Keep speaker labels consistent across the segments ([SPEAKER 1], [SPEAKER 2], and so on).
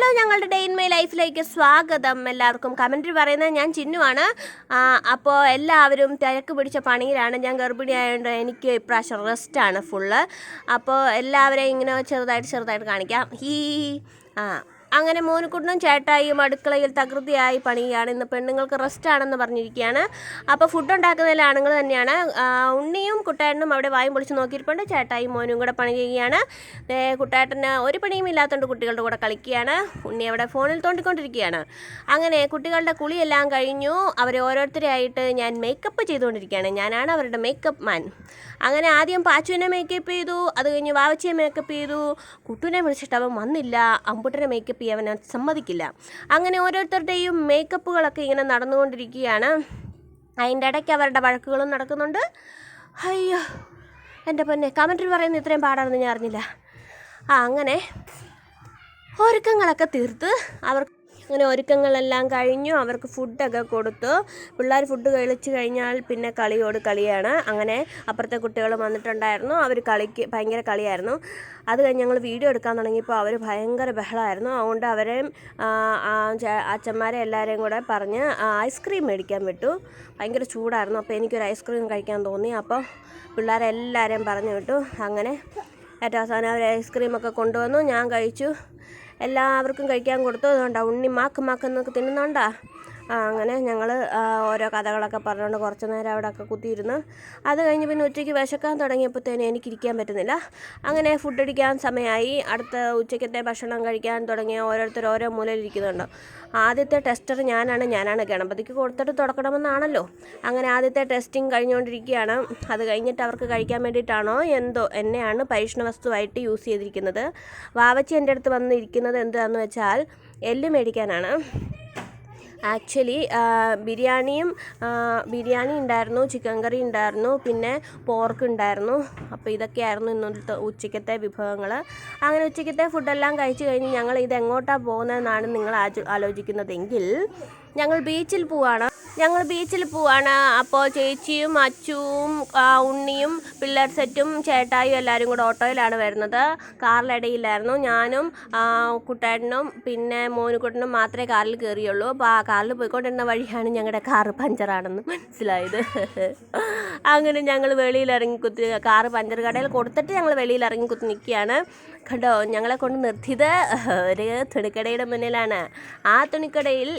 [SPEAKER 1] Hello ഞങ്ങളുടെ day in my ലൈഫിലേക്ക് സ്വാഗതം. എല്ലാവർക്കും കമന്റിൽ പറയുന്നത് ഞാൻ ചിന്നുവാണ്. അപ്പോൾ എല്ലാവരും തിരക്ക് പിടിച്ച പണിയിലാണ്. ഞാൻ ഗർഭിണിയായതുകൊണ്ട് എനിക്ക് ഇപ്രാവശ്യം റെസ്റ്റാണ് ഫുള്ള് അപ്പോൾ എല്ലാവരെയും ഇങ്ങനെ ചെറുതായിട്ട് ചെറുതായിട്ട് കാണിക്കാം. ഹീ. ആ അങ്ങനെ മോനുകുട്ടനും ചേട്ടായിയും അടുക്കളയിൽ തകൃതിയായി പണിയാണ് ഇന്ന് പെണ്ണുങ്ങൾക്ക് റെസ്റ്റ് ആണെന്ന് പറഞ്ഞിരിക്കുകയാണ്. അപ്പോൾ ഫുഡ് ഉണ്ടാക്കുന്നതിൽ ആണുങ്ങൾ തന്നെയാണ്. ഉണ്ണിയും കുട്ടേട്ടനും അവിടെ വായും പൊളിച്ച് നോക്കിയിരിപ്പുണ്ട്. ചേട്ടായും മോനും കൂടെ പണി ചെയ്യുകയാണ്. കുട്ടേട്ടന് ഒരു പണിയും ഇല്ലാത്തതുകൊണ്ട് കുട്ടികളുടെ കൂടെ കളിക്കുകയാണ്. ഉണ്ണി അവിടെ ഫോണിൽ തോണ്ടിക്കൊണ്ടിരിക്കുകയാണ്. അങ്ങനെ കുട്ടികളുടെ കുളിയെല്ലാം കഴിഞ്ഞു. അവരെ ഓരോരുത്തരെയായിട്ട് ഞാൻ മേക്കപ്പ് ചെയ്തുകൊണ്ടിരിക്കുകയാണ്. ഞാനാണ് അവരുടെ മേക്കപ്പ് മാൻ അങ്ങനെ ആദ്യം പാച്ചുവിനെ മേക്കപ്പ് ചെയ്തു. അത് കഴിഞ്ഞ് വാവച്ചിയെ മേക്കപ്പ് ചെയ്തു. കുട്ടുവിനെ വിളിച്ചിട്ട് അവൻ വന്നില്ല. അമ്പുട്ടനെ മേക്കപ്പ് ചെയ്യാൻ അവൻ സമ്മതിക്കില്ല. അങ്ങനെ ഓരോരുത്തരുടെയും മേക്കപ്പുകളൊക്കെ ഇങ്ങനെ നടന്നുകൊണ്ടിരിക്കുകയാണ്. അതിന്റെ ഇടയ്ക്ക് അവരുടെ വഴക്കുകളും നടക്കുന്നുണ്ട്. അയ്യോ എന്റെ പൊന്നെ കമന്റിൽ പറയുന്ന ഇത്രയും പാടാണെന്ന് ഞാൻ അറിഞ്ഞില്ല. ആ അങ്ങനെ ഒരുക്കങ്ങളൊക്കെ തീർത്ത് അവർ അങ്ങനെ ഒരുക്കങ്ങളെല്ലാം കഴിഞ്ഞു. അവർക്ക് ഫുഡൊക്കെ കൊടുത്തു. പിള്ളേർ ഫുഡ് കഴിച്ച് കഴിഞ്ഞാൽ പിന്നെ കളിയോട് കളിയാണ്. അങ്ങനെ അപ്പുറത്തെ കുട്ടികൾ വന്നിട്ടുണ്ടായിരുന്നു. അവർ കളിക്ക് ഭയങ്കര കളിയായിരുന്നു. അത് കഴിഞ്ഞ് ഞങ്ങൾ വീഡിയോ എടുക്കാൻ തുടങ്ങിയപ്പോൾ അവർ ഭയങ്കര ബഹളമായിരുന്നു. അതുകൊണ്ട് അവരെയും അച്ഛന്മാരെ എല്ലാവരെയും കൂടെ പറഞ്ഞ് ഐസ്ക്രീം മേടിക്കാൻ വിട്ടു. ഭയങ്കര ചൂടായിരുന്നു. അപ്പോൾ എനിക്കൊരു ഐസ്ക്രീം കഴിക്കാൻ തോന്നി. അപ്പോൾ പിള്ളേരെല്ലാവരെയും പറഞ്ഞു വിട്ടു. അങ്ങനെ ഏറ്റവും അവസാനം അവർ ഐസ്ക്രീമൊക്കെ കൊണ്ടുവന്നു. ഞാൻ കഴിച്ചു. എല്ലാവർക്കും കഴിക്കാൻ കൊടുത്തു. അതുകൊണ്ടാ ഉണ്ണി മാക്ക് മാക്ക് എന്നൊക്കെ തിന്നുന്നുണ്ടാ? അങ്ങനെ ഞങ്ങൾ ഓരോ കഥകളൊക്കെ പറഞ്ഞുകൊണ്ട് കുറച്ച് നേരം അവിടെയൊക്കെ കുത്തിയിരുന്നു അത് കഴിഞ്ഞ് പിന്നെ ഉച്ചയ്ക്ക് വിശക്കാൻ തുടങ്ങിയപ്പോഴത്തേനും എനിക്കിരിക്കാൻ പറ്റുന്നില്ല. അങ്ങനെ ഫുഡ് അടിക്കാൻ സമയമായി അടുത്ത ഉച്ചയ്ക്കത്തെ ഭക്ഷണം കഴിക്കാൻ തുടങ്ങിയ ഓരോരുത്തർ ഓരോ മൂലയിൽ ഇരിക്കുന്നുണ്ട് ആദ്യത്തെ ടെസ്റ്റർ ഞാനാണ്. ഞാനാണ് ഗണപതിക്ക് കൊടുത്തിട്ട് തുടക്കണമെന്നാണല്ലോ. അങ്ങനെ ആദ്യത്തെ ടെസ്റ്റിംഗ് കഴിഞ്ഞുകൊണ്ടിരിക്കുകയാണ്. അത് കഴിഞ്ഞിട്ട് അവർക്ക് കഴിക്കാൻ വേണ്ടിയിട്ടാണോ എന്തോ എന്നെയാണ് പരീക്ഷണ വസ്തുവായിട്ട് യൂസ് ചെയ്തിരിക്കുന്നത്. വാവച്ചി എന്റെ അടുത്ത് വന്നിരിക്കുന്നത് എന്താണെന്ന് വെച്ചാൽ എല്ല് മേടിക്കാനാണ്. ആക്ച്വലി ബിരിയാണിയും ബിരിയാണി ഉണ്ടായിരുന്നു ചിക്കൻ കറി ഉണ്ടായിരുന്നു പിന്നെ പോർക്ക് ഉണ്ടായിരുന്നു. അപ്പോൾ ഇതൊക്കെയായിരുന്നു ഇന്നത്തെ ഉച്ചക്കത്തെ വിഭവങ്ങൾ അങ്ങനെ ഉച്ചയ്ക്കത്തെ ഫുഡെല്ലാം കഴിച്ച് കഴിഞ്ഞ് ഞങ്ങൾ ഇത് എങ്ങോട്ടാണ് പോകുന്നതെന്നാണ് നിങ്ങൾ ആലോചിക്കുന്നതെങ്കിൽ ഞങ്ങൾ ബീച്ചിൽ പോവാണ്. ഞങ്ങൾ ബീച്ചിൽ പോവാണ്. അപ്പോൾ ചേച്ചിയും അച്ചുവും ഉണ്ണിയും പിള്ളേർ സെറ്റും ചേട്ടായും എല്ലാവരും കൂടെ ഓട്ടോയിലാണ് വരുന്നത്. കാറിലിടയില്ലായിരുന്നു ഞാനും കുട്ടേട്ടനും പിന്നെ മോനുകുട്ടനും മാത്രമേ കാറിൽ കയറിയുള്ളൂ അപ്പോൾ ആ കാറിൽ പോയിക്കൊണ്ടിരുന്ന വഴിയാണ് ഞങ്ങളുടെ കാർ പഞ്ചറാണെന്ന് മനസ്സിലായത്. അങ്ങനെ ഞങ്ങൾ വെളിയിൽ ഇറങ്ങി കുത്തി കാറ് പഞ്ചർ കടയിൽ കൊടുത്തിട്ട് ഞങ്ങൾ വെളിയിൽ ഇറങ്ങി കുത്തി നിൽക്കുകയാണ്. കണ്ടോ? ഞങ്ങളെ കൊണ്ട് നിർത്തിയത് ഒരു തുണിക്കടയുടെ മുന്നിലാണ്. ആ തുണിക്കടയിൽ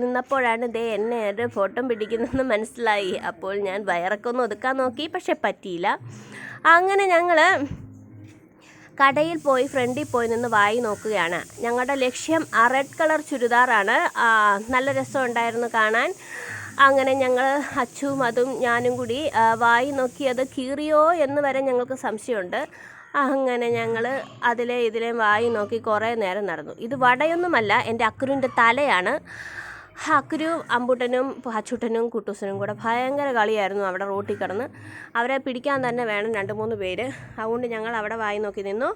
[SPEAKER 1] നിന്നപ്പോഴാണ് ദേ എന്നെ ഒരു ഫോട്ടോ പിടിക്കുന്നതെന്ന് മനസ്സിലായി. അപ്പോൾ ഞാൻ വയറൊക്കെ ഒന്ന് ഒതുക്കാൻ നോക്കി പക്ഷെ പറ്റിയില്ല. അങ്ങനെ ഞങ്ങൾ കടയിൽ പോയി ഫ്രണ്ടിൽ പോയി നിന്ന് വായി നോക്കുകയാണ്. ഞങ്ങളുടെ ലക്ഷ്യം ആ റെഡ് കളർ ചുരിദാറാണ്. നല്ല രസം ഉണ്ടായിരുന്നു കാണാൻ. അങ്ങനെ ഞങ്ങൾ അച്ചുവും അതും ഞാനും കൂടി വായി നോക്കി അത് കീറിയോ എന്ന് വരെ ഞങ്ങൾക്ക് സംശയമുണ്ട്. അങ്ങനെ ഞങ്ങൾ അതിലെ ഇതിലെ വായി നോക്കി കുറേ നേരം നടന്നു. ഇത് വടയൊന്നുമല്ല എന്റെ അക്കുരുവിന്റെ തലയാണ്. അക്കുരു അമ്പുട്ടനും അച്ചുട്ടനും കുട്ടൂസനും കൂടെ ഭയങ്കര കളിയായിരുന്നു അവിടെ റോട്ടിൽ കിടന്ന്. അവരെ പിടിക്കാൻ തന്നെ വേണം രണ്ട് മൂന്ന് പേര്. അതുകൊണ്ട് ഞങ്ങൾ അവിടെ വായി നോക്കി നിന്നു.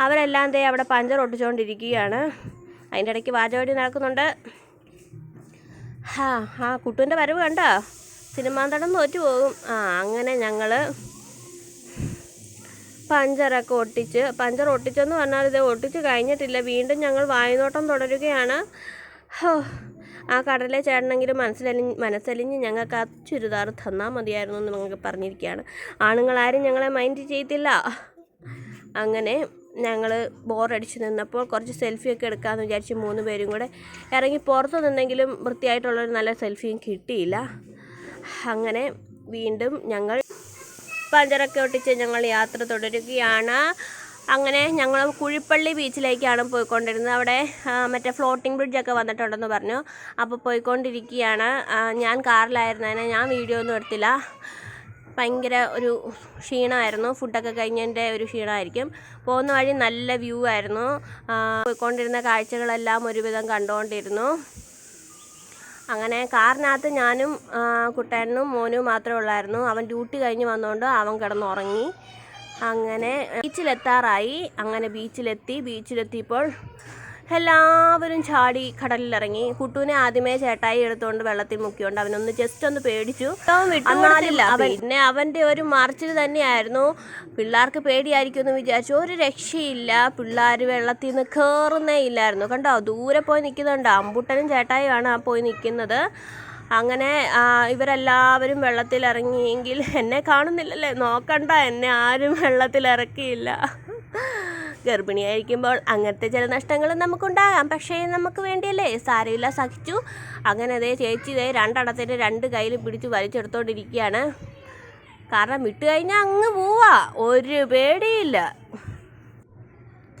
[SPEAKER 1] അവരെല്ലാം ദേ അവിടെ പഞ്ചർ ഒട്ടിച്ചുകൊണ്ടിരിക്കുകയാണ് അതിന്റെ ഇടയ്ക്ക് വാചവടി നടക്കുന്നുണ്ട്. ഹാ ആ കുട്ടുവിന്റെ വരവ് കണ്ടോ? സിനിമാന്തടം തോറ്റു പോകും. ആ അങ്ങനെ ഞങ്ങൾ പഞ്ചറൊക്കെ ഒട്ടിച്ച് പഞ്ചർ ഒട്ടിച്ചെന്ന് പറഞ്ഞാൽ ഇത് ഒട്ടിച്ച് കഴിഞ്ഞിട്ടില്ല. വീണ്ടും ഞങ്ങൾ വായുനോട്ടം തുടരുകയാണ്. ഹോ ആ കടലെ ചേട്ടനെങ്കിലും മനസ്സിലലിഞ്ഞ് മനസ്സലിഞ്ഞ് ഞങ്ങൾക്ക് ആ ചുരിദാർ തന്നാൽ മതിയായിരുന്നു എന്ന് ഞങ്ങൾക്ക് പറഞ്ഞിരിക്കുകയാണ്. ആണുങ്ങളാരും ഞങ്ങളെ മൈൻഡ് ചെയ്തില്ല അങ്ങനെ ഞങ്ങൾ ബോറടിച്ച് നിന്നപ്പോൾ കുറച്ച് സെൽഫിയൊക്കെ എടുക്കാമെന്ന് വിചാരിച്ച് മൂന്ന് പേരും കൂടെ ഇറങ്ങി പുറത്ത് നിന്നെങ്കിലും വൃത്തിയായിട്ടുള്ളൊരു നല്ല സെൽഫിയും കിട്ടിയില്ല. അങ്ങനെ വീണ്ടും ഞങ്ങൾ പഞ്ചറൊക്കെ ഒട്ടിച്ച് ഞങ്ങൾ യാത്ര തുടരുകയാണ്. അങ്ങനെ ഞങ്ങൾ കുഴിപ്പള്ളി ബീച്ചിലേക്കാണ് പോയിക്കൊണ്ടിരുന്നത്. അവിടെ മറ്റേ ഫ്ലോട്ടിംഗ് ബ്രിഡ്ജൊക്കെ വന്നിട്ടുണ്ടെന്ന് പറഞ്ഞു. അപ്പോൾ പോയിക്കൊണ്ടിരിക്കുകയാണ്. ഞാൻ കാറിലായിരുന്നതിനെ ഞാൻ വീഡിയോ ഒന്നും എടുത്തില്ല. ഭയങ്കര ഒരു ക്ഷീണമായിരുന്നു. ഫുഡൊക്കെ കഴിഞ്ഞതിന്റെ ഒരു ക്ഷീണമായിരിക്കും. പോകുന്ന വഴി നല്ല വ്യൂ ആയിരുന്നു. പോയിക്കൊണ്ടിരുന്ന കാഴ്ചകളെല്ലാം ഒരുവിധം കണ്ടുകൊണ്ടിരുന്നു. അങ്ങനെ കാറിനകത്ത് ഞാനും കുട്ടേനും മോനും മാത്രമേ ഉള്ളായിരുന്നു. അവൻ ഡ്യൂട്ടി കഴിഞ്ഞ് വന്നുകൊണ്ട് അവൻ കിടന്നുറങ്ങി. അങ്ങനെ ബീച്ചിലെത്താറായി. അങ്ങനെ ബീച്ചിലെത്തി ബീച്ചിലെത്തിയപ്പോൾ എല്ലാവരും ചാടി കടലിലിറങ്ങി. കുട്ടുവിനെ ആദ്യമേ ചേട്ടായി എടുത്തുകൊണ്ട് വെള്ളത്തിൽ മുക്കിയോണ്ട് അവനൊന്ന് ജസ്റ്റ് ഒന്ന് പേടിച്ചു. വിട്ടില്ല പിന്നെ അവന്റെ ഒരു മറിച്ചിൽ തന്നെയായിരുന്നു. പിള്ളേർക്ക് പേടിയായിരിക്കും എന്ന് വിചാരിച്ചു. ഒരു രക്ഷയില്ല. പിള്ളേർ വെള്ളത്തിൽ നിന്ന് കയറുന്നേ ഇല്ലായിരുന്നു. കണ്ടോ? ദൂരെ പോയി നിൽക്കുന്നുണ്ട്. അമ്പുട്ടനും ചേട്ടായിയാണ് ആ പോയി നിൽക്കുന്നത്. അങ്ങനെ ഇവരെല്ലാവരും വെള്ളത്തിലിറങ്ങിയെങ്കിൽ എന്നെ കാണുന്നില്ലല്ലേ? നോക്കണ്ട എന്നെ ആരും വെള്ളത്തിലിറക്കിയില്ല. ഗർഭിണിയായിരിക്കുമ്പോൾ അങ്ങനത്തെ ചില നഷ്ടങ്ങൾ നമുക്കുണ്ടാകാം. പക്ഷേ നമുക്ക് വേണ്ടിയല്ലേ? സാരമില്ല സഹിച്ചു. അങ്ങനെ അതേ ചേച്ചി ഇതേ രണ്ടടത്തിന്റെ രണ്ട് കയ്യിൽ പിടിച്ച് വലിച്ചെടുത്തോണ്ടിരിക്കുകയാണ്. കാരണം വിട്ട് കഴിഞ്ഞാൽ അങ്ങ് പോവാ. ഒരു പേടിയില്ല.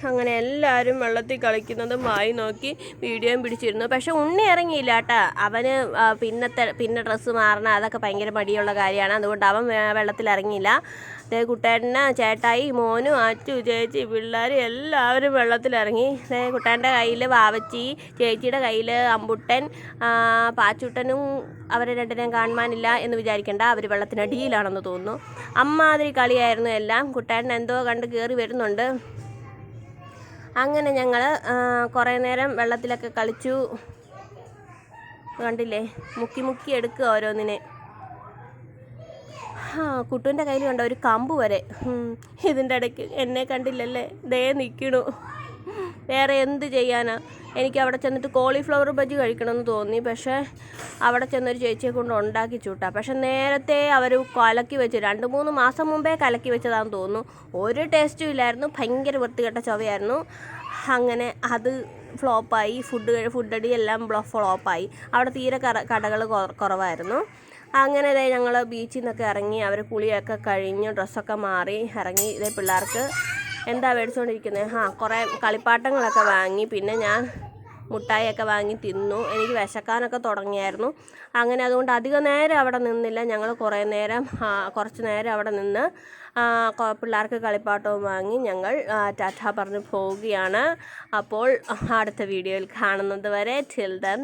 [SPEAKER 1] അങ്ങനെ എല്ലാവരും വെള്ളത്തിൽ കളിക്കുന്നതും വായി നോക്കി വീഡിയോയും പിടിച്ചിരുന്നു. പക്ഷെ ഉണ്ണി ഇറങ്ങിയില്ല കേട്ടാ. അവന് പിന്നത്തെ പിന്നെ ഡ്രസ്സ് മാറണം. അതൊക്കെ ഭയങ്കര മടിയുള്ള കാര്യമാണ്. അതുകൊണ്ട് അവൻ വെള്ളത്തിൽ ഇറങ്ങിയില്ല. ദേ കുട്ടേട്ടന് ചേട്ടായി മോനും അച്ചു ചേച്ചി പിള്ളേർ എല്ലാവരും വെള്ളത്തിലിറങ്ങി ദേ കുട്ടേന്റെ കയ്യിൽ വാവച്ചി ചേച്ചിയുടെ കയ്യിൽ അമ്പുട്ടൻ പാച്ചുട്ടനും അവരെ രണ്ടിനെയും കാണുവാനില്ല എന്ന് വിചാരിക്കേണ്ട. അവർ വെള്ളത്തിനടിയിലാണെന്ന് തോന്നുന്നു. അമ്മാതിരി കളിയായിരുന്നു എല്ലാം. കുട്ടേട്ടൻ എന്തോ കണ്ട് കയറി വരുന്നുണ്ട്. അങ്ങനെ ഞങ്ങൾ കുറേ നേരം വെള്ളത്തിലൊക്കെ കളിച്ചു. കണ്ടില്ലേ? മുക്കി മുക്കി എടുക്കുക ഓരോന്നിനെ. ആ കുട്ടുവിന്റെ കയ്യിൽ കണ്ട? ഒരു കമ്പ് വരെ. ഇതിന്റെ ഇടയ്ക്ക് എന്നെ കണ്ടില്ലല്ലേ? ദേ നിൽക്കണു വേറെ എന്ത് ചെയ്യാനാ? എനിക്ക് അവിടെ ചെന്നിട്ട് കോളിഫ്ലവർ ബജ്ജി കഴിക്കണമെന്ന് തോന്നി. പക്ഷേ അവിടെ ചെന്നൊരു ചേച്ചിയെ കൊണ്ട് ഉണ്ടാക്കി ചൂട്ടാ. പക്ഷെ നേരത്തെ അവർ കലക്കി വെച്ച് രണ്ട് മൂന്ന് മാസം മുമ്പേ കലക്കി വെച്ചതാണെന്ന് തോന്നുന്നു. ഒരു ടേസ്റ്റും ഇല്ലായിരുന്നു. ഭയങ്കര വൃത്തികെട്ട ചൊവയായിരുന്നു. അങ്ങനെ അത് ഫ്ലോപ്പായി. ഫുഡ് ഫുഡടി എല്ലാം ഫ്ലോപ്പായി. അവിടെ തീരെ കടകൾ കുറവായിരുന്നു. അങ്ങനെ ഇതേ ഞങ്ങൾ ബീച്ചിൽ നിന്നൊക്കെ ഇറങ്ങി അവർ കുളിയൊക്കെ കഴിഞ്ഞ് ഡ്രസ്സൊക്കെ മാറി ഇറങ്ങി. ഇതേ പിള്ളേർക്ക് എന്താ മേടിച്ചുകൊണ്ടിരിക്കുന്നത് ആ കുറേ കളിപ്പാട്ടങ്ങളൊക്കെ വാങ്ങി പിന്നെ ഞാൻ മുട്ടായിയൊക്കെ വാങ്ങി തിന്നു. എനിക്ക് വിശക്കാനൊക്കെ തുടങ്ങിയായിരുന്നു. അങ്ങനെ അതുകൊണ്ട് അധിക നേരം അവിടെ നിന്നില്ല. ഞങ്ങൾ കുറേ നേരം കുറച്ച് നേരം അവിടെ നിന്ന് പിള്ളേർക്ക് കളിപ്പാട്ടവും വാങ്ങി ഞങ്ങൾ ടാറ്റ പറഞ്ഞ് പോവുകയാണ്. അപ്പോൾ അടുത്ത വീഡിയോയിൽ കാണുന്നത് വരെ ടിൽ ദൻ